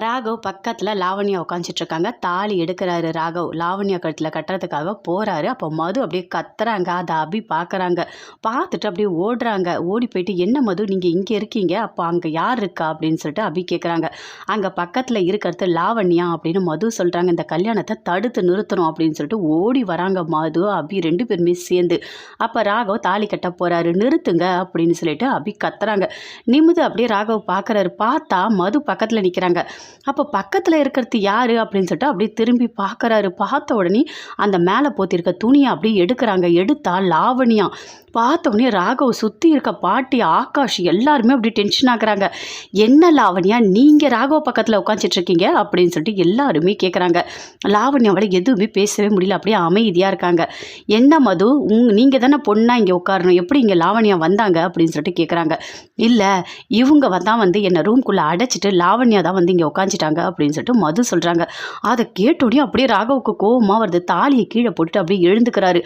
ராகவ் பக்கத்தில் லாவண்யா உட்காந்துட்ருக்காங்க தாலி எடுக்கிறாரு ராகவ். லாவண்யா கழுத்தில் கட்டுறதுக்காக போகிறாரு அப்போ மது அப்படியே கத்துறாங்க. அதை அபி பார்க்குறாங்க பார்த்துட்டு அப்படியே ஓடுறாங்க. ஓடி போயிட்டு என்ன மது? நீங்கள் இங்கே இருக்கீங்க? அப்போ அங்கே யார் இருக்கா? அப்படின்னு சொல்லிட்டு அபி கேட்குறாங்க அங்கே பக்கத்தில் இருக்கிறது லாவண்யா அப்படின்னு மது சொல்கிறாங்க இந்த கல்யாணத்தை தடுத்து நிறுத்தணும் அப்படின்னு சொல்லிட்டு ஓடி வராங்க மது அபி ரெண்டு பேருமே சேர்ந்து. அப்போ ராகவ் தாலி கட்ட போகிறாரு நிறுத்துங்க அப்படின்னு சொல்லிட்டு அபி கத்துறாங்க. நிமிது அப்படியே ராகவ் பார்க்குறாரு பார்த்தா மது பக்கத்தில் நிற்கிறாங்க அப்போ பக்கத்தில் இருக்கிறது யார் அப்படின்னு சொல்லிட்டு அப்படியே திரும்பி பார்க்குறாரு. பார்த்த உடனே அந்த மேலே போத்திருக்க துணியை அப்படியே எடுக்கிறாங்க. எடுத்தா லாவணியா. பார்த்த உடனே ராகவ் சுற்றி இருக்க பாட்டி ஆகாஷ் எல்லாருமே அப்படி டென்ஷன் ஆகுறாங்க. என்ன லாவணியா நீங்கள் ராகவ் பக்கத்தில் உட்காந்துட்ருக்கீங்க அப்படின்னு சொல்லிட்டு எல்லாருமே கேட்குறாங்க லாவணியாவோட எதுவுமே பேசவே முடியல. அப்படியே அமைதியாக இருக்காங்க. என்ன மது? உங் நீங்கள் தானே பொண்ணாக இங்கே உட்காரணும். எப்படி இங்கே லாவணியா வந்தாங்க? அப்படின்னு சொல்லிட்டு கேட்குறாங்க இல்லை இவங்க வந்தால் வந்து என்னை ரூம்குள்ளே அடைச்சிட்டு லாவண்யா தான் வந்து இங்கே உட்காந்துட்டாங்க அப்படின்னு சொல்லிட்டு மது சொல்கிறாங்க அதை கேட்டோடனே அப்படியே ராகவுக்கு கோபமாக வருது. தாலியை கீழே போட்டுட்டு அப்படியே எழுந்துக்கிறாரு.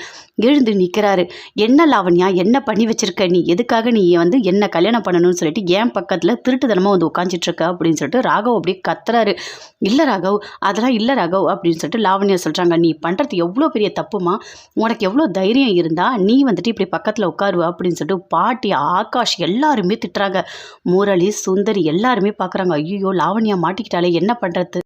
எழுந்து நிற்கிறாரு என்ன லாவண்யா என்ன பண்ணி வச்சிருக்க? நீ எதுக்காக நீ வந்து என்ன கல்யாணம் பண்ணணும்னு சொல்லிட்டு என் பக்கத்தில் திருட்டுத்தனமாக வந்து உட்காந்துட்ருக்க அப்படின்னு சொல்லிட்டு ராகவ் அப்படியே கத்துறாரு. இல்லை ராகவ் அதெல்லாம் இல்லை ராகவ் அப்படின்னு சொல்லிட்டு லாவண்யா சொல்கிறாங்க நீ பண்ணுறது எவ்வளோ பெரிய தப்புமா? உனக்கு எவ்வளோ தைரியம் இருந்தால் நீ வந்துட்டு இப்படி பக்கத்தில் உட்காருவ அப்படின்னு சொல்லிட்டு பாட்டி ஆகாஷ் எல்லாருமே திட்டுறாங்க. முரளி சுந்தரி எல்லாருமே பார்க்குறாங்க ஐயோ லாவண்யா மாட்டிக்கிட்டாலே என்ன பண்ணுறது